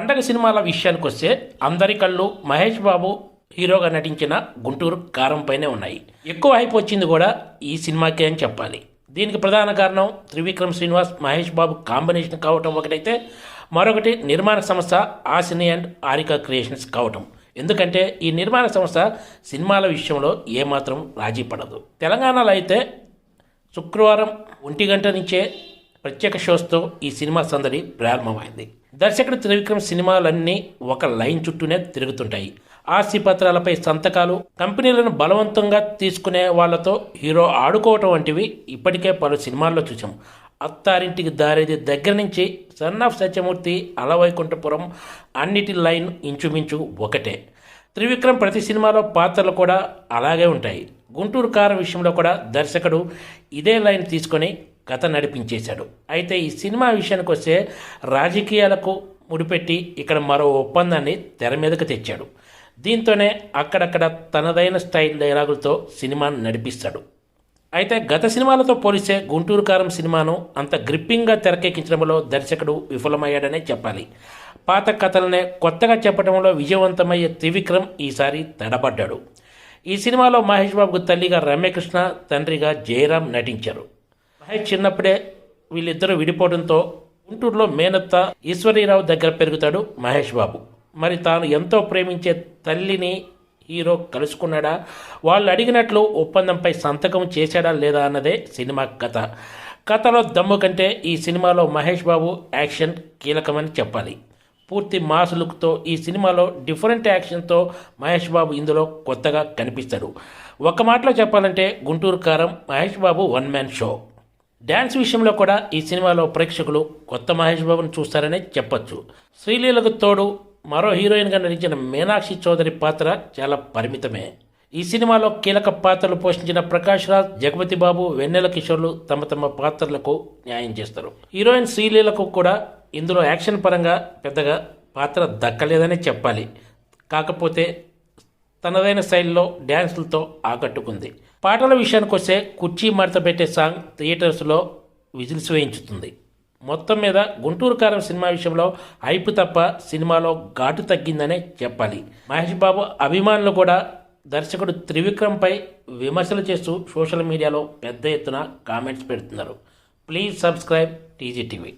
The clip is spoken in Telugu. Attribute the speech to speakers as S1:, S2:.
S1: పండగ సినిమాల విషయానికి వస్తే అందరి కళ్ళు మహేష్ బాబు హీరోగా నటించిన గుంటూరు కారం పైనే ఉన్నాయి. ఎక్కువ హైప్ వచ్చింది కూడా ఈ సినిమాకే అని చెప్పాలి. దీనికి ప్రధాన కారణం త్రివిక్రమ్ శ్రీనివాస్ మహేష్ బాబు కాంబినేషన్ కావటం ఒకటైతే మరొకటి నిర్మాణ సంస్థ ఆసిని అండ్ ఆరికా క్రియేషన్స్ కావటం. ఎందుకంటే ఈ నిర్మాణ సంస్థ సినిమాల విషయంలో ఏమాత్రం రాజీ పడదు. తెలంగాణలో అయితే శుక్రవారం ఒంటి గంట నుంచే ప్రత్యేక షోస్తో ఈ సినిమా సందడి ప్రారంభమైంది. దర్శకుడు త్రివిక్రమ్ సినిమాలన్నీ ఒక లైన్ చుట్టూనే తిరుగుతుంటాయి. ఆస్తి పత్రాలపై సంతకాలు కంపెనీలను బలవంతంగా తీసుకునే వాళ్ళతో హీరో ఆడుకోవటం వంటివి ఇప్పటికే పలు సినిమాల్లో చూసాం అత్తారింటికి దారేది దగ్గర నుంచి సన్ ఆఫ్ సత్యమూర్తి అలవైకుంఠపురం అన్నిటి లైన్ ఇంచుమించు ఒకటే. త్రివిక్రమ్ ప్రతి సినిమాలో పాత్రలు కూడా అలాగే ఉంటాయి. గుంటూరు కారం విషయంలో కూడా దర్శకుడు ఇదే లైన్ తీసుకొని కథ నడిపించేశాడు. అయితే ఈ సినిమా విషయానికి వస్తే రాజకీయాలకు ముడిపెట్టి ఇక్కడ మరో ఒప్పందాన్ని తెర మీదకు తెచ్చాడు. దీంతోనే అక్కడక్కడ తనదైన స్టైల్ డైలాగులతో సినిమాను నడిపిస్తాడు. అయితే గత సినిమాలతో పోలిస్తే గుంటూరు కారం సినిమాను అంత గ్రిప్పింగ్గా తెరకెక్కించడంలో దర్శకుడు విఫలమయ్యాడనే చెప్పాలి. పాత కథలనే కొత్తగా చెప్పడంలో విజయవంతమయ్యే త్రివిక్రమ్ ఈసారి తడబడ్డాడు. ఈ సినిమాలో మహేష్ బాబుకు తల్లిగా రమ్యకృష్ణ తండ్రిగా జయరాం నటించారు. మహేష్ చిన్నప్పుడే వీళ్ళిద్దరూ విడిపోవడంతో గుంటూరులో మేనత్త ఈశ్వరీరావు దగ్గర పెరుగుతాడు మహేష్ బాబు. మరి తాను ఎంతో ప్రేమించే తల్లిని హీరో కలుసుకున్నాడా? వాళ్ళు అడిగినట్లు ఒప్పందంపై సంతకం చేశాడా లేదా అన్నదే సినిమా కథ. కథలో దమ్ము కంటే ఈ సినిమాలో మహేష్ బాబు యాక్షన్ కీలకమని చెప్పాలి. పూర్తి మాస్ లుక్తో ఈ సినిమాలో డిఫరెంట్ యాక్షన్తో మహేష్ బాబు ఇందులో కొత్తగా కనిపిస్తాడు. ఒక మాటలో చెప్పాలంటే Guntur Kaaram Mahesh Babu one man show. Dance విషయంలో కూడా ఈ సినిమాలో ప్రేక్షకులు కొత్త మహేష్ బాబును చూస్తారనే చెప్పొచ్చు. శ్రీలీలకు తోడు మరో హీరోయిన్గా నటించిన మీనాక్షి చౌదరి పాత్ర చాలా పరిమితమే. ఈ సినిమాలో కీలక పాత్రలు పోషించిన ప్రకాష్ రాజ్ జగపతి బాబు వెన్నెల కిషోర్లు తమ తమ పాత్రలకు న్యాయం చేస్తారు. హీరోయిన్ శ్రీలీలకు కూడా ఇందులో యాక్షన్ పరంగా పెద్దగా పాత్ర దక్కలేదనే చెప్పాలి. కాకపోతే తనదైన శైలిలో డ్యాన్సులతో ఆకట్టుకుంది. పాటల విషయానికి వస్తే కుర్చీ మడత పెట్టే సాంగ్ థియేటర్స్లో విజిల్స్ వేయించుతుంది. మొత్తం మీద గుంటూరు కారం సినిమా విషయంలో హైప్ తప్ప సినిమాలో ఘాటు తగ్గిందనే చెప్పాలి. మహేష్ బాబు అభిమానులు కూడా దర్శకుడు త్రివిక్రమ్పై విమర్శలు చేస్తూ సోషల్ మీడియాలో పెద్ద ఎత్తున కామెంట్స్ పెడుతున్నారు. Please subscribe TG TV.